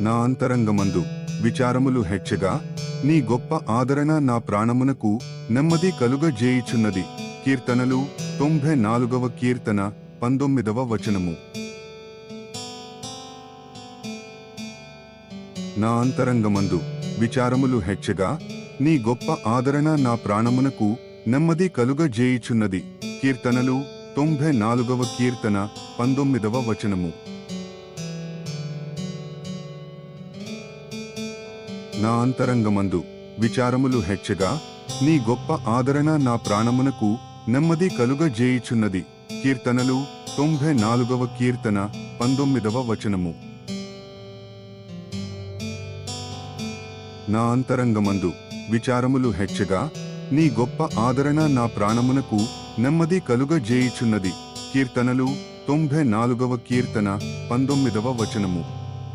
నా అంతరంగమందు విచారములు హెచ్చగా నీ గొప్ప ఆదరణ నా ప్రాణమునకు నెమ్మది కలుగజేయుచున్నది కీర్తనలు తొంభై నాలుగవ కీర్తన పంతొమ్మిదవ వచనము. నా అంతరంగమందు విచారములు హెచ్చగా నీ గొప్ప ఆదరణ నా ప్రాణమునకు నెమ్మది కలుగజేయుచున్నది కీర్తనలు తొంభై నాలుగవ కీర్తన పంతొమ్మిదవ వచనము. నా అంతరంగమందు విచారములు హెచ్చగా నీ గొప్ప ఆదరణ నా ప్రాణమునకు నెమ్మది కలుగజేయుచున్నది కీర్తనలు తొంభై నాలుగవ కీర్తన పంతొమ్మిదవ వచనము. నా అంతరంగమందు విచారములు హెచ్చగా నీ గొప్ప ఆదరణ నా ప్రాణమునకు నెమ్మది కలుగజేయుచున్నది కీర్తనలు తొంభై నాలుగవ కీర్తన పంతొమ్మిదవ వచనము.